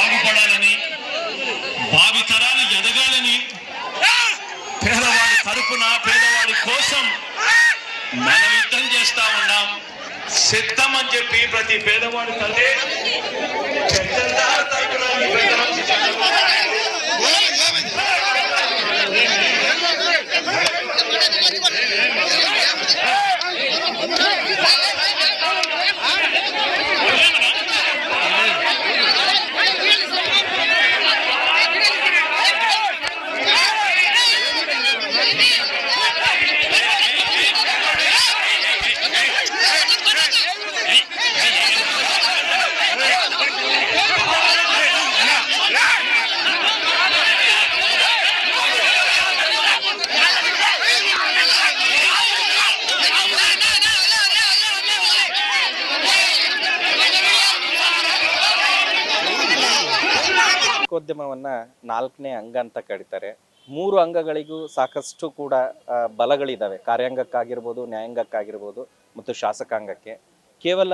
బాగుపడాలని భావితరాలు ఎదగాలని పేదవాడి తరపున పేదవాడి కోసం మనం యుద్ధం చేస్తా ఉన్నాం. సిద్ధం అని చెప్పి ప్రతి పేదవాడి తల్లి చంద్రబాబు ಪತ್ರಿಕೋದ್ಯಮವನ್ನ ನಾಲ್ಕನೇ ಅಂಗ ಅಂತ ಕರೀತಾರೆ. ಮೂರು ಅಂಗಗಳಿಗೂ ಸಾಕಷ್ಟು ಕೂಡ ಬಲಗಳಿದ್ದಾವೆ ಕಾರ್ಯಾಂಗಕ್ಕಾಗಿರ್ಬೋದು, ನ್ಯಾಯಾಂಗಕ್ಕಾಗಿರ್ಬೋದು ಮತ್ತು ಶಾಸಕಾಂಗಕ್ಕೆ. ಕೇವಲ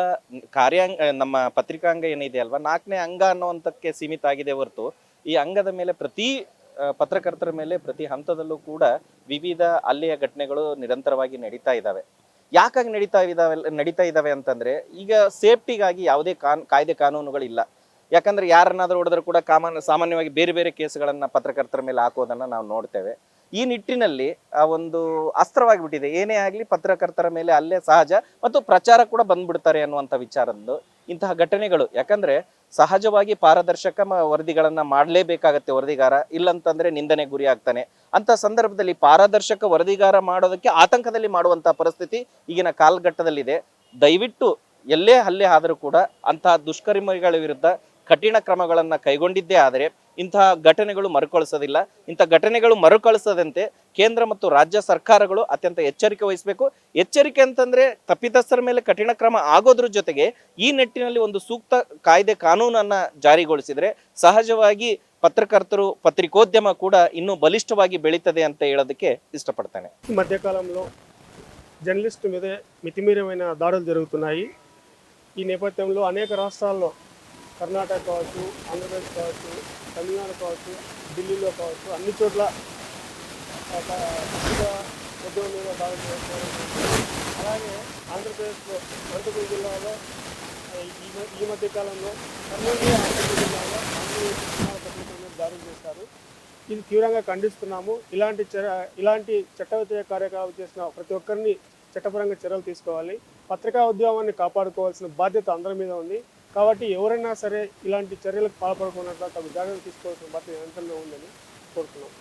ಕಾರ್ಯಾಂಗ, ನಮ್ಮ ಪತ್ರಿಕಾಂಗ ಏನಿದೆ ಅಲ್ವಾ, ನಾಲ್ಕನೇ ಅಂಗ ಅನ್ನುವಂಥಕ್ಕೆ ಸೀಮಿತ ಆಗಿದೆ ಹೊರತು, ಈ ಅಂಗದ ಮೇಲೆ ಪ್ರತಿ ಪತ್ರಕರ್ತರ ಮೇಲೆ ಪ್ರತಿ ಹಂತದಲ್ಲೂ ಕೂಡ ವಿವಿಧ ಅಲ್ಲಿಯ ಘಟನೆಗಳು ನಿರಂತರವಾಗಿ ನಡೀತಾ ಇದ್ದಾವೆ ಯಾಕಾಗಿ ನಡೀತಾ ಇದಾವೆ, ನಡೀತಾ ಇದ್ದಾವೆ ಅಂತಂದ್ರೆ, ಈಗ ಸೇಫ್ಟಿಗಾಗಿ ಯಾವುದೇ ಕಾನ್, ಕಾಯ್ದೆ ಕಾನೂನುಗಳಿಲ್ಲ. ಯಾಕಂದ್ರೆ ಯಾರನ್ನಾದ್ರೂ ಹೊಡೆದ್ರು ಕೂಡ ಕಾಮನ್ ಸಾಮಾನ್ಯವಾಗಿ ಬೇರೆ ಬೇರೆ ಕೇಸ್ಗಳನ್ನ ಪತ್ರಕರ್ತರ ಮೇಲೆ ಹಾಕೋದನ್ನ ನಾವು ನೋಡ್ತೇವೆ. ಈ ನಿಟ್ಟಿನಲ್ಲಿ ಆ ಒಂದು ಅಸ್ತ್ರವಾಗಿಬಿಟ್ಟಿದೆ. ಏನೇ ಆಗಲಿ ಪತ್ರಕರ್ತರ ಮೇಲೆ ಅಲ್ಲೇ ಸಹಜ ಮತ್ತು ಪ್ರಚಾರ ಕೂಡ ಬಂದ್ಬಿಡ್ತಾರೆ ಅನ್ನುವಂಥ ವಿಚಾರದ್ದು ಇಂತಹ ಘಟನೆಗಳು. ಯಾಕಂದ್ರೆ ಸಹಜವಾಗಿ ಪಾರದರ್ಶಕ ವರದಿಗಳನ್ನ ಮಾಡಲೇಬೇಕಾಗತ್ತೆ ವರದಿಗಾರ. ಇಲ್ಲಂತಂದ್ರೆ ನಿಂದನೆ ಗುರಿ ಆಗ್ತಾನೆ. ಅಂತ ಸಂದರ್ಭದಲ್ಲಿ ಪಾರದರ್ಶಕ ವರದಿಗಾರ ಮಾಡೋದಕ್ಕೆ ಆತಂಕದಲ್ಲಿ ಮಾಡುವಂತಹ ಪರಿಸ್ಥಿತಿ ಈಗಿನ ಕಾಲಘಟ್ಟದಲ್ಲಿದೆ. ದಯವಿಟ್ಟು ಎಲ್ಲೇ ಹಲ್ಲೆ ಆದರೂ ಕೂಡ ಅಂತಹ ದುಷ್ಕರ್ಮಿಗಳ ವಿರುದ್ಧ ಕಠಿಣ ಕ್ರಮಗಳನ್ನು ಕೈಗೊಂಡಿದ್ದೇ ಆದರೆ ಇಂತಹ ಘಟನೆಗಳು ಮರುಕಳಿಸೋದಿಲ್ಲ. ಇಂಥ ಘಟನೆಗಳು ಮರುಕಳಿಸದಂತೆ ಕೇಂದ್ರ ಮತ್ತು ರಾಜ್ಯ ಸರ್ಕಾರಗಳು ಅತ್ಯಂತ ಎಚ್ಚರಿಕೆ ವಹಿಸಬೇಕು. ಎಚ್ಚರಿಕೆ ಅಂತಂದ್ರೆ ತಪ್ಪಿತಸ್ಥರ ಮೇಲೆ ಕಠಿಣ ಕ್ರಮ ಆಗೋದ್ರ ಜೊತೆಗೆ ಈ ನಿಟ್ಟಿನಲ್ಲಿ ಒಂದು ಸೂಕ್ತ ಕಾಯ್ದೆ ಕಾನೂನನ್ನ ಜಾರಿಗೊಳಿಸಿದ್ರೆ ಸಹಜವಾಗಿ ಪತ್ರಕರ್ತರು ಪತ್ರಿಕೋದ್ಯಮ ಕೂಡ ಇನ್ನೂ ಬಲಿಷ್ಠವಾಗಿ ಬೆಳೀತದೆ ಅಂತ ಹೇಳೋದಕ್ಕೆ ಇಷ್ಟಪಡ್ತೇನೆ. ಮಧ್ಯಕಾಲಂಲೋ ಜರ್ನಲಿಸ್ಟ್ జర్నలిస్టు మీదే ದಾಳಿ ಜರುಗುತ್ತಾಯಿ జరుగుతున్నాయి ಈ ನೇಪಥ್ಯಂಗ್ಲೂ ಅನೇಕ కర్ణాటక కావచ్చు ఆంధ్రప్రదేశ్ కావచ్చు తమిళనాడు కావచ్చు ఢిల్లీలో కావచ్చు అన్ని చోట్ల ఉద్యోగం మీద దాడులు అలాగే ఆంధ్రప్రదేశ్లో అనంతపురం జిల్లాలో ఈ ఈ మధ్య కాలంలో కర్నూలు అనంతపురం జిల్లాలో ఆంధ్రప్రదేశ్ చేశారు. ఇది తీవ్రంగా ఖండిస్తున్నాము. ఇలాంటి చర్య ఇలాంటి చట్ట వ్యతిరేక కార్యకలాపాలు చేసిన ప్రతి ఒక్కరిని చట్టపరంగా చర్యలు తీసుకోవాలి. పత్రికా ఉద్యమాన్ని కాపాడుకోవాల్సిన బాధ్యత అందరి మీద ఉంది. కాబట్టి ఎవరైనా సరే ఇలాంటి చర్యలకు పాల్పడకుండా తగు జాగ్రత్తలు తీసుకోవాల్సిన బాధ్యత ఎంతలో ఉందని కోరుతున్నాం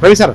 ಬನ್ನಿ ಸರ್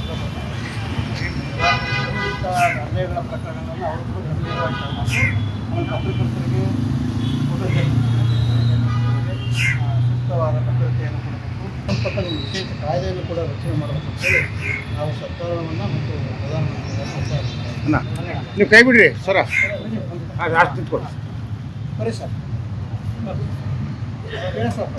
ಹಲ್ಲೆಗಳ ಪ್ರಕರಣಗಳನ್ನು ಅವರು ಕೂಡ ಗಂಭೀರವಾಗಿ ಪತ್ರಕರ್ತರಿಗೆ ಸೂಕ್ತವಾದ ಭದ್ರತೆಯನ್ನು ಕೊಡಬೇಕು. ಒಂದು ವಿಶೇಷ ಕಾಯ್ದೆಯನ್ನು ಕೂಡ ರಚನೆ ಮಾಡಬೇಕು ಅಂತೇಳಿ ನಾವು ಸರ್ಕಾರವನ್ನು ಮತ್ತು ಪ್ರಧಾನಮಂತ್ರಿ ನೀವು ಕೈ ಬಿಡ್ರಿ ಸರ. ಅದು. ಅಷ್ಟು ನಿಂತ್ಕೊಳ್ಳಿ ಸರ್. ಸರ್ ಹೇಳಿ ಸರ್.